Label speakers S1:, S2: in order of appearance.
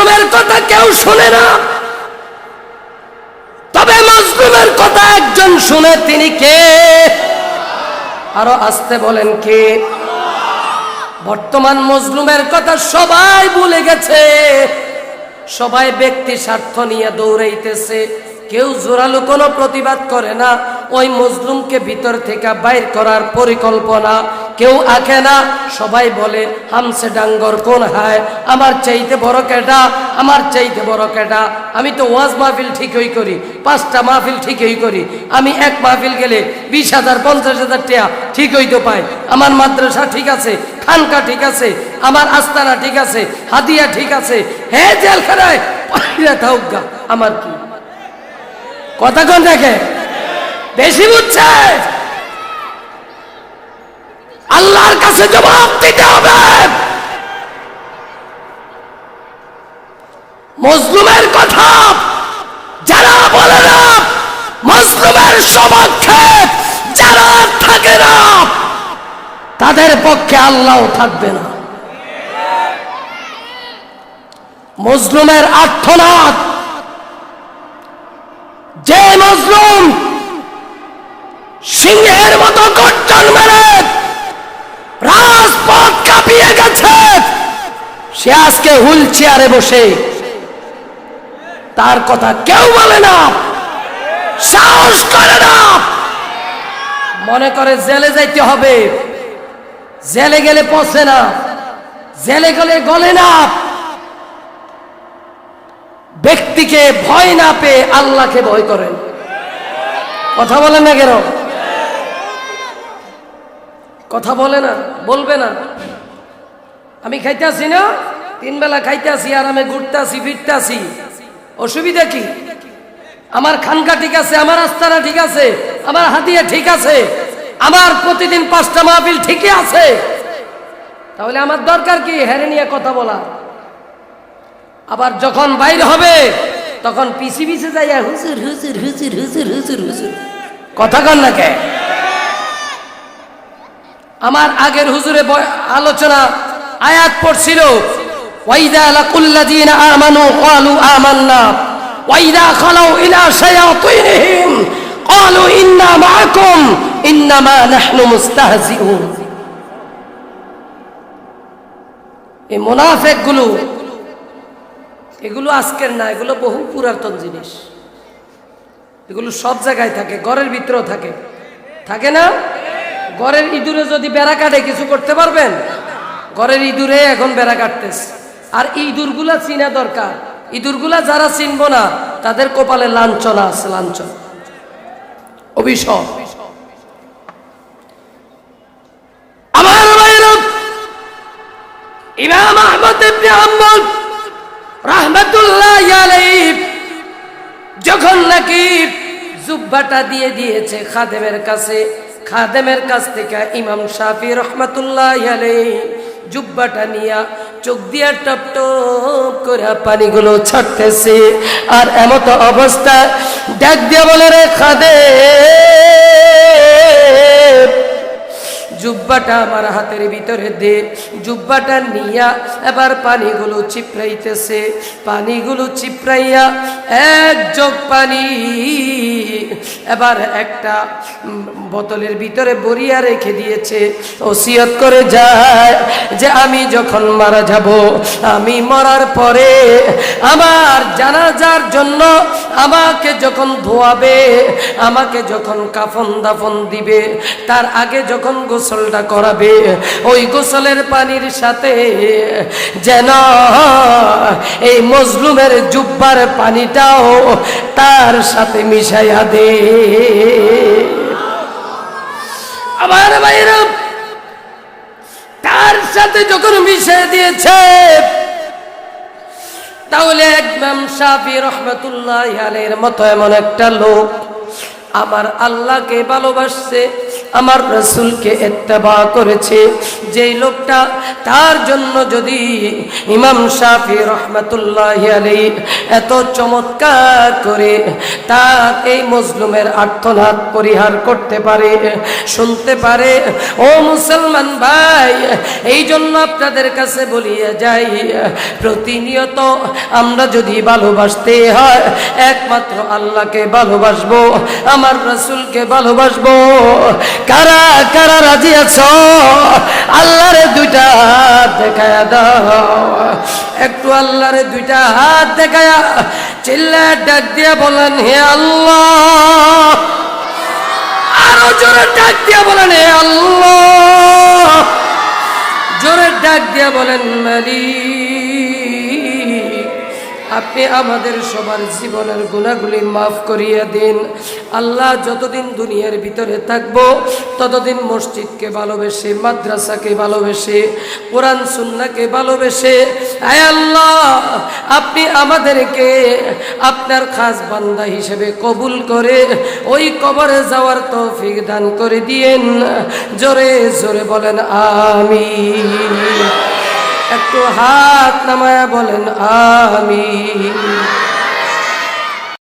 S1: মজলুমের কথা কেউ শুনে না। তবে মজলুমের কথা একজন শুনে, তিনি কে? আরও আসতে বলেন কে? বর্তমান মজলুমের কথা সবাই ভুলে গেছে। সবাই ব্যক্তি স্বার্থ নিয়ে দৌড়াইতেছে। কেউ জোরালো কোনো প্রতিবাদ করে না। ওই মজলুমকে ভিতর থেকে বাইর করার পরিকল্পনা। কেউ আঁকে না। সবাই বলে হামসে ডাঙ্গর, কোন হায়? আমার চাইতে বড় কেটা আমার চাইতে বড় কেটা আমি তো ওয়াজ মাহফিল ঠিকই করি, পাঁচটা মাহফিল ঠিকই করি। আমি এক মাহফিল গেলে বিশ হাজার, পঞ্চাশ হাজার টাকা ঠিকই তো পাই। আমার মাদ্রাসা ঠিক আছে, খানকা ঠিক আছে, আমার আস্তানা ঠিক আছে, হাদিয়া ঠিক আছে। হে জেলখানায় আমার কি? কথা কোন দেখে? বেশি বুঝছে? আল্লাহর কাছে জবাব দিতে হবে। মজলুমের কথা যারা বলে না, মজলুমের সপক্ষে যারা থাকে না, তাদের পক্ষে আল্লাহ থাকবে না। মজলুমের আর্থনাথ যে মজলুম সিংহের মতো গর্জন মেরে রাজপথ কাঁপিয়ে গেছে। সে আজকে হুইল চেয়ারে বসে। তার কথা কেউ বলে না। সাহস করে না। মনে করে জেলে যাইতে হবে। জেলে গেলে পচে না। জেলে গেলে গলে না। ব্যক্তিকে ভয় না পেয়ে আল্লাহকে ভয় করেন। কথা বলেন না কেন? কথা বলে না, বলবে না। আমি খাইতে আসি না, তিন বেলা খাইতে আসি আরামে ঘুরতে আসি ফিরতে আসি অসুবিধা কি? আমার খানকা ঠিক আছে, আমার আস্তানা ঠিক আছে, আমার হাতিয়া ঠিক আছে, আমার প্রতিদিন পাঁচটা মাহফিল ঠিকই আছে। তাহলে আমার দরকার কি হ্যারে নিয়ে কথা বলা? আবার যখন বাইর হবে, তখন পিছি পিছে যাইয়া হুজুর হুজুর হুজুর হুজুর হুজুর হুজুর। কথা কন না কে? আমার আগের হুজুরে আলোচনা আয়াত পড়ছিল, ওয়াইদা লাকুল্লাযীনা ওয়াইদা ইন্না এগুলো আজকের না, এগুলো বহু পুরাতন জিনিস। এগুলো সব জায়গায় থাকে, ঘরের ভিতরেও থাকে। থাকে না? ঘরের ইঁদুরে যদি বেড়া কাটে, কিছু করতে পারবেন? ঘরের ইঁদুরে এখন বেড়া কাটতেছে। আর ইঁদুরগুলা চিনা দরকার। ইঁদুরগুলা যারা চিনবো না, তাদের কপালে লাঞ্ছনা আছে, লাঞ্ছন। অভিশপ আমার যখন নাকি জুব্বাটা দিয়ে দিয়েছে খাদেমের কাছে খাদেমের কাছ থেকে ইমাম শাফি রহমাতুল্লাহ জুব্বাটা নিয়া চোখ দিয়া টপ টপ করে পানিগুলো ছাড়তেছে। আর এমত অবস্থা, ডাক দিয়ে বলে, রে খাদে জুব্বাটা আমার হাতের ভিতরে দে। জুব্বাটা নিয়া এবার পানিগুলো চিপড়াইতেছে। পানিগুলো চিপড়াইয়া এক জগ পানি, এবার একটা বোতলের ভিতরে বরিয়া রেখে দিয়েছে। ওসিয়ত করে যায় যে আমি যখন মারা যাব, আমি মরার পরে আমার জানাজার জন্য আমাকে যখন ধোয়াবে, আমাকে যখন কাফন দাফন দিবে, তার আগে যখন গোসলটা করাবে, ওই গোসলের পানির সাথে যেন এই মজলুমের জুব্বার পানিটাও তার সাথে মিশাইয়া দে। আমার ভাইরা, তার সাথে যখন মিশিয়ে দিয়েছে, তাহলে একদম সাফি রহমতুল্লাহ আলের মতো এমন একটা লোক আমার আল্লাহকে ভালোবাসছে, আমার রসুলকে এত্তেবা করেছে। যেই লোকটা তার জন্য যদি ইমাম শাফি রহমতুল্লাহ আলী এত চমৎকার করে তার এই মজলুমের আর্থনাদ পরিহার করতে পারে, শুনতে পারে। ও মুসলমান ভাই এই জন্য আপনাদের কাছে বলিয়া যাই, প্রতিনিয়ত আমরা যদি ভালোবাসতে হয়, একমাত্র আল্লাহকে ভালোবাসবো, আমার রসুলকে ভালোবাসবো। কারা কারা রাজি আছো? আল্লাহরে দুইটা দেখায়া দাও। একটু আল্লাহ রে দুইটা হাত দেখায়া চিল্লা ডাক দিয়া বলেন, হে আল্লাহ। আরও জোরে ডাক দিয়া বলেন, হে আল্লাহ। জোরে ডাক দিয়া বলেন, মালিক। আপনি আমাদের সবার জীবনের গুণাগুলি মাফ করিয়া দিন। আল্লাহ যতদিন দুনিয়ার ভিতরে থাকব, ততদিন মসজিদকে ভালোবেসে, মাদ্রাসাকে ভালোবেসে, কোরআন সুন্নাকে ভালোবেসে আল্লাহ, আপনি আমাদেরকে আপনার খাস বান্দা হিসেবে কবুল করে ওই কবরে যাওয়ার তৌফিক দান করে দিয়েন। জোরে জোরে বলেন আমি একটু হাত নামায়া বলেন আমি